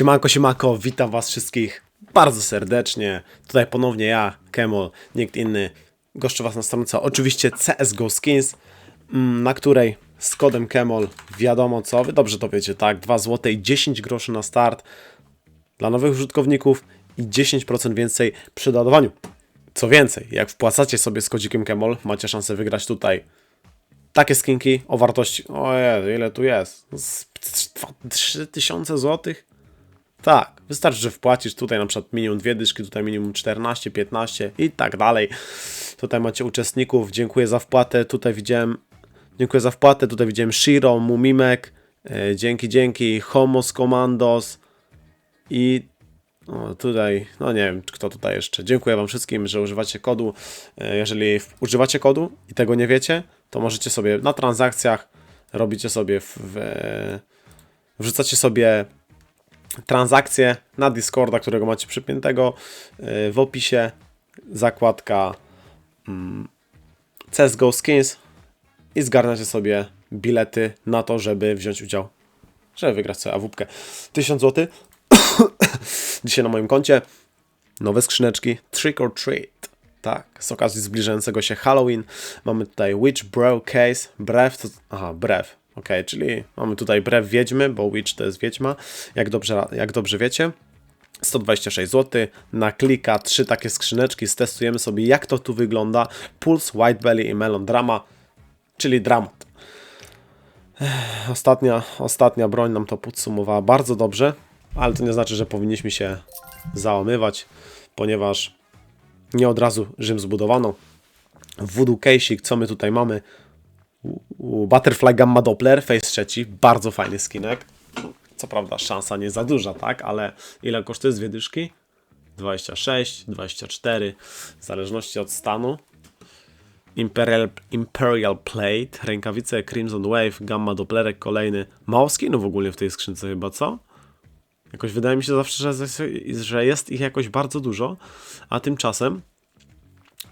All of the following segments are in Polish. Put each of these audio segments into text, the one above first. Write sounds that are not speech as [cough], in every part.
Siemanko, siemanko, witam was wszystkich bardzo serdecznie. Tutaj ponownie ja, Kemol, nikt inny. Goszczę was na stronce oczywiście CSGO Skins, mm, na której z kodem Kemol wiadomo co, wy dobrze to wiecie, tak? 2 zł i 10 groszy na start dla nowych użytkowników i 10% więcej przy doładowaniu. Co więcej, jak wpłacacie sobie z kodzikiem Kemol, macie szansę wygrać tutaj takie skinki o wartości. Ojej, ile tu jest? Z 3000 zł? Tak, wystarczy, że wpłacisz tutaj na przykład minimum dwie dyszki, tutaj minimum 14, 15 i tak dalej. Tutaj macie uczestników, dziękuję za wpłatę, tutaj widziałem, dziękuję za wpłatę, tutaj widziałem Shiro, Mumimek, e, dzięki, dzięki, Homos Commandos i tutaj, no nie wiem, kto tutaj jeszcze. Dziękuję Wam wszystkim, że używacie kodu. E, Jeżeli używacie kodu i tego nie wiecie, to możecie sobie na transakcjach robicie sobie w, w wrzucacie sobie transakcję na Discorda, którego macie przypiętego e, w opisie. Zakładka mm, CSGO Skins i zgarniacie sobie bilety na to, żeby wziąć udział, żeby wygrać sobie awupkę. 1000 zł [coughs] dzisiaj na moim koncie. Nowe skrzyneczki Trick or Treat. Tak, z okazji zbliżającego się Halloween mamy tutaj Witch Bro Case, Brew, to, aha, Brew, ok, czyli mamy tutaj Brew Wiedźmy, bo Witch to jest Wiedźma, jak dobrze, jak dobrze wiecie. 126 zł, na klika trzy takie skrzyneczki, stestujemy sobie jak to tu wygląda. Pulse, White Belly i Melon Drama, czyli dramat. Ostatnia, ostatnia broń nam to podsumowała bardzo dobrze, ale to nie znaczy, że powinniśmy się załamywać, ponieważ nie od razu Rzym zbudowano. Voodoo Case'ik, co my tutaj mamy? Butterfly Gamma Doppler, Face trzeci, bardzo fajny skinek. Co prawda szansa nie za duża, tak? Ale ile kosztuje dwie dyszki? 26, 24, w zależności od stanu. Imperial, Imperial Plate, rękawice Crimson Wave, Gamma Dopplerek kolejny. Mało skinów ogólnie w tej skrzynce chyba, co? Jakoś wydaje mi się zawsze, że jest ich jakoś bardzo dużo, a tymczasem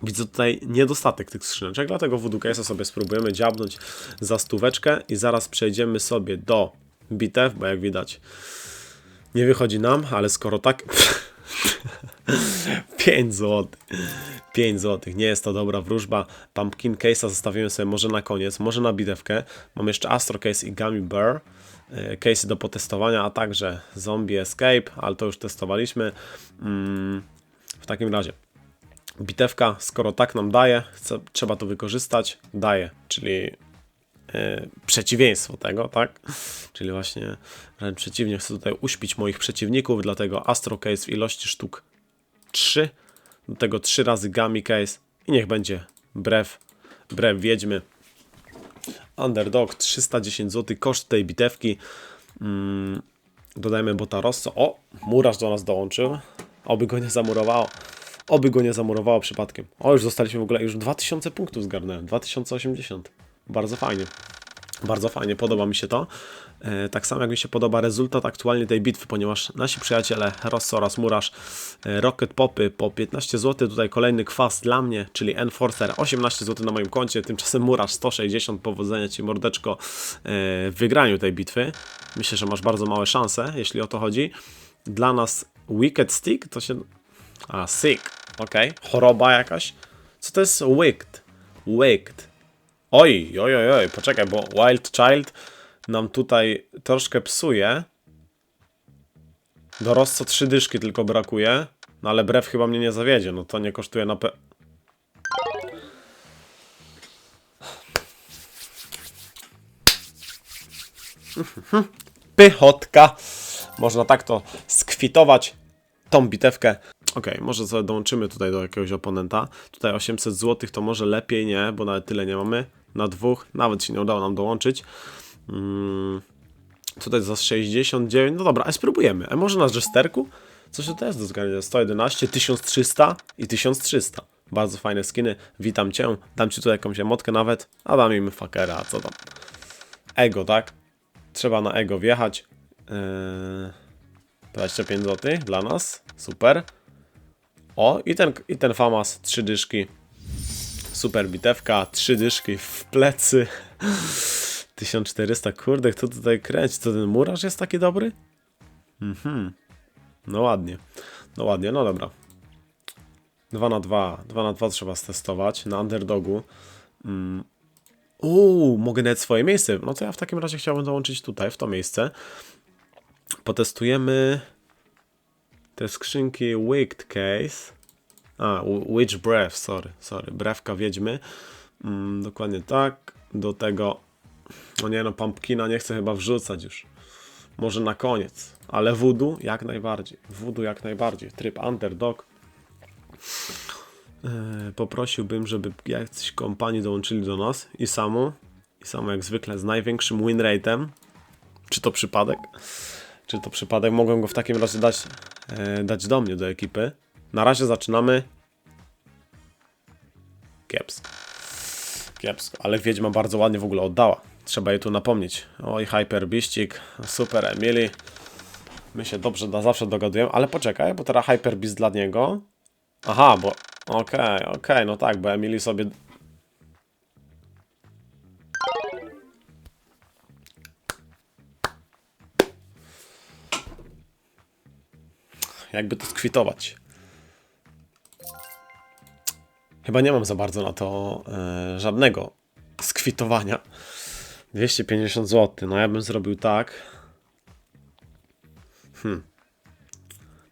widzę tutaj niedostatek tych skrzyneczek, dlatego Case'a sobie spróbujemy dziabnąć za stóweczkę i zaraz przejdziemy sobie do bitew, bo jak widać nie wychodzi nam, ale skoro tak 5 zł 5 zł, nie jest to dobra wróżba. Pumpkin Case'a zostawimy sobie może na koniec, może na bitewkę. Mam jeszcze Astro Case i Gummy Bear e, case'y do potestowania, a także Zombie Escape, ale to już testowaliśmy. Mm, w takim razie bitewka, skoro tak nam daje, trzeba to wykorzystać, daje, czyli e, przeciwieństwo tego, tak? Czyli właśnie wręcz przeciwnie, chcę tutaj uśpić moich przeciwników, dlatego Astro Case w ilości sztuk 3, do tego 3 razy Gummy Case i niech będzie brew, brew wiedźmy. Underdog 310 zł, koszt tej bitewki. Mm, dodajmy bota Rosso. O, murarz do nas dołączył. Oby go nie zamurowało. Oby go nie zamurowało przypadkiem. O, już zostaliśmy w ogóle, już 2000 punktów zgarnąłem. 2080. Bardzo fajnie. Bardzo fajnie, podoba mi się to. E, tak samo jak mi się podoba rezultat aktualnie tej bitwy, ponieważ nasi przyjaciele Rosso oraz Murarz e, Rocket Popy po 15 zł, tutaj kolejny kwas dla mnie, czyli Enforcer 18 zł na moim koncie, tymczasem Murarz 160, powodzenia Ci mordeczko e, w wygraniu tej bitwy. Myślę, że masz bardzo małe szanse, jeśli o to chodzi. Dla nas Wicked Stick to się... A, sick, ok, choroba jakaś. Co to jest wicked? Wicked. Oj, oj, oj, oj, poczekaj, bo Wild Child nam tutaj troszkę psuje. Do Rosso trzy dyszki tylko brakuje. No ale brew chyba mnie nie zawiedzie, no to nie kosztuje na pe... Pychotka. Można tak to skwitować, tą bitewkę. Okej, może sobie dołączymy tutaj do jakiegoś oponenta. Tutaj 800 zł to może lepiej nie, bo nawet tyle nie mamy. Na dwóch nawet się nie udało nam dołączyć. Mm, tutaj za 69, no dobra, a spróbujemy. A może na Jesterku? Co się to jest do zgarnięcia? 111, 1300 i 1300. Bardzo fajne skiny. Witam Cię. Dam Ci tutaj jakąś emotkę nawet, a dam im fakera, a co tam. Ego, tak? Trzeba na ego wjechać. Yy, 25 zł dla nas. Super. O, i ten, i ten famas, trzy dyszki. Super bitewka, trzy dyszki w plecy. 1400, kurde, kto tutaj kręci? To ten murarz jest taki dobry? No ładnie. No ładnie, no dobra. 2 na 2, 2 na 2 trzeba stestować na underdogu. Mm. Uuu, mogę nawet swoje miejsce. No to ja w takim razie chciałbym dołączyć tutaj, w to miejsce. Potestujemy te skrzynki Wicked Case. A, Witch Breath, sorry, sorry. Brewka wiedźmy. Mm, dokładnie tak. Do tego. No nie no, pumpkina nie chcę chyba wrzucać już. Może na koniec. Ale voodoo jak najbardziej. Voodoo jak najbardziej. Tryb underdog. Eee, poprosiłbym, żeby jacyś kompanii dołączyli do nas i samo. I samo jak zwykle z największym win rate'em. Czy to przypadek? Czy to przypadek? Mogłem go w takim razie dać, e, dać do mnie, do ekipy. Na razie zaczynamy. Kiepsko. Kiepsko, ale Wiedźma bardzo ładnie w ogóle oddała. Trzeba jej tu napomnieć. Oj, Hyper super Emily. My się dobrze na zawsze dogadujemy, ale poczekaj, bo teraz Hyper dla niego. Aha, bo... Okej, okej, no tak, bo Emily sobie... Jakby to skwitować. Chyba nie mam za bardzo na to e, żadnego skwitowania. 250 zł. No ja bym zrobił tak. Hmm.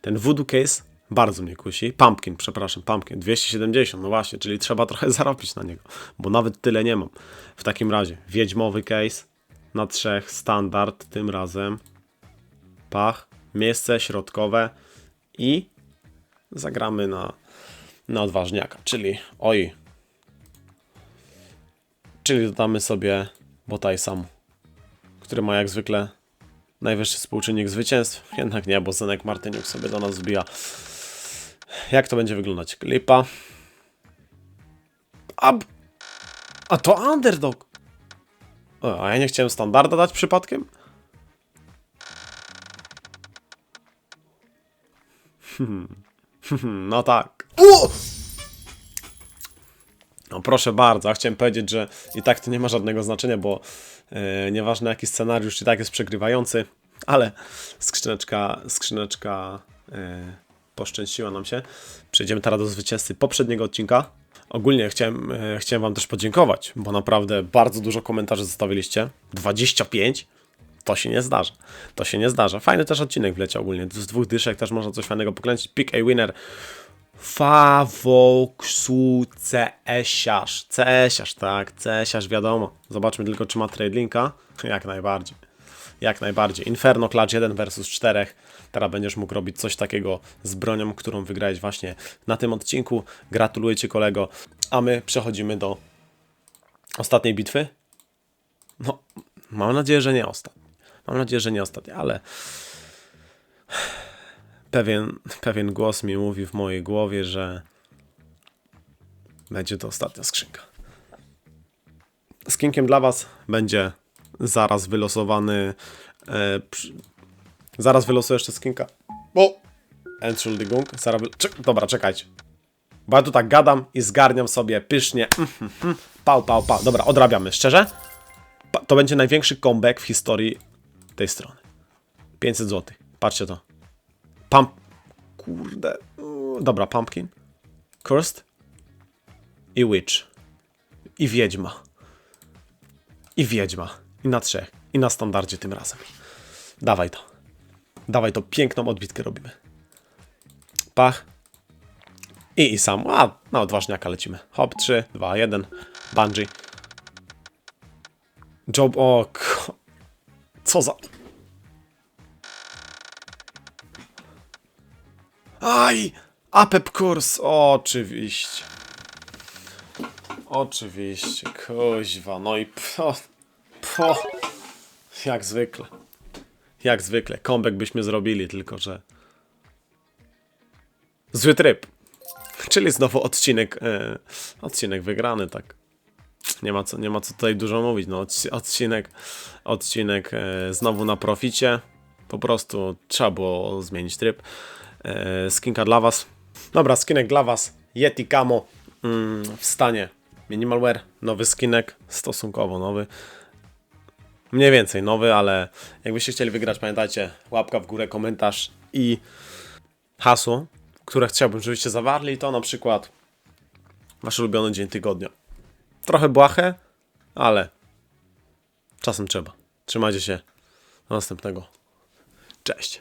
Ten voodoo case bardzo mnie kusi. Pumpkin, przepraszam, pumpkin. 270, no właśnie, czyli trzeba trochę [laughs] zarobić na niego, bo nawet tyle nie mam. W takim razie, wiedźmowy case na trzech, standard tym razem. Pach, miejsce środkowe i zagramy na, na odważniaka, czyli oj. Czyli dodamy sobie Botaj sam, który ma jak zwykle najwyższy współczynnik zwycięstw. Jednak nie, bo Zenek Martyniuk sobie do nas zbija. Jak to będzie wyglądać? Klipa. A, a to underdog. A ja nie chciałem standarda dać przypadkiem? [laughs] No tak. O! No proszę bardzo, chciałem powiedzieć, że i tak to nie ma żadnego znaczenia, bo e, nieważne jaki scenariusz i tak jest przegrywający, ale skrzyneczka, skrzyneczka e, poszczęściła nam się. Przejdziemy teraz do zwycięzcy poprzedniego odcinka. Ogólnie chciałem, e, chciałem wam też podziękować, bo naprawdę bardzo dużo komentarzy zostawiliście. 25? To się nie zdarza. To się nie zdarza. Fajny też odcinek wleciał ogólnie. Z dwóch dyszek też można coś fajnego pokręcić. Pick a winner. CS-iarz. CS-iarz, tak, CS-iarz, wiadomo. Zobaczmy tylko, czy ma trade linka. Jak najbardziej. Jak najbardziej. Inferno Clutch 1 versus 4. Teraz będziesz mógł robić coś takiego z bronią, którą wygrałeś właśnie na tym odcinku. Gratuluję Ci, kolego. A my przechodzimy do ostatniej bitwy. No, mam nadzieję, że nie ostatniej. Mam nadzieję, że nie ostatniej, ale pewien, pewien głos mi mówi w mojej głowie, że będzie to ostatnia skrzynka. Skinkiem dla Was będzie zaraz wylosowany. E, przy, zaraz wylosuję jeszcze skinka. O! Entschuldigung. Zaraz wy... Czek, dobra, czekajcie. Bo ja tu tak gadam i zgarniam sobie pysznie. Mm, mm, mm. Pał, pał, pał. Dobra, odrabiamy. Szczerze? Pa- To będzie największy comeback w historii tej strony. 500 zł. Patrzcie to. Pump. Kurde. Dobra, Pumpkin. Cursed. I Witch. I Wiedźma. I Wiedźma. I na trzech. I na standardzie tym razem. Dawaj to. Dawaj to. Piękną odbitkę robimy. Pach. I, i sam. A, na odważniaka lecimy. Hop, 3, 2, 1. Bungee. Job. O, co za. Aj! Apep kurs! Oczywiście. Oczywiście, kuźwa, no i po, po, jak zwykle. Jak zwykle, comeback byśmy zrobili, tylko że zły tryb. Czyli znowu odcinek, e, odcinek wygrany, tak nie ma co, nie ma co tutaj dużo mówić. No, odcinek, odcinek e, znowu na proficie. Po prostu trzeba było zmienić tryb. E, skinka dla Was. Dobra, skinek dla Was. Yeti Camo mm, w stanie. Minimalware, nowy skinek, stosunkowo nowy. Mniej więcej nowy, ale jakbyście chcieli wygrać, pamiętajcie, łapka w górę, komentarz i hasło, które chciałbym, żebyście zawarli, to na przykład Wasz ulubiony dzień tygodnia. Trochę błahe, ale czasem trzeba. Trzymajcie się. Do następnego. Cześć.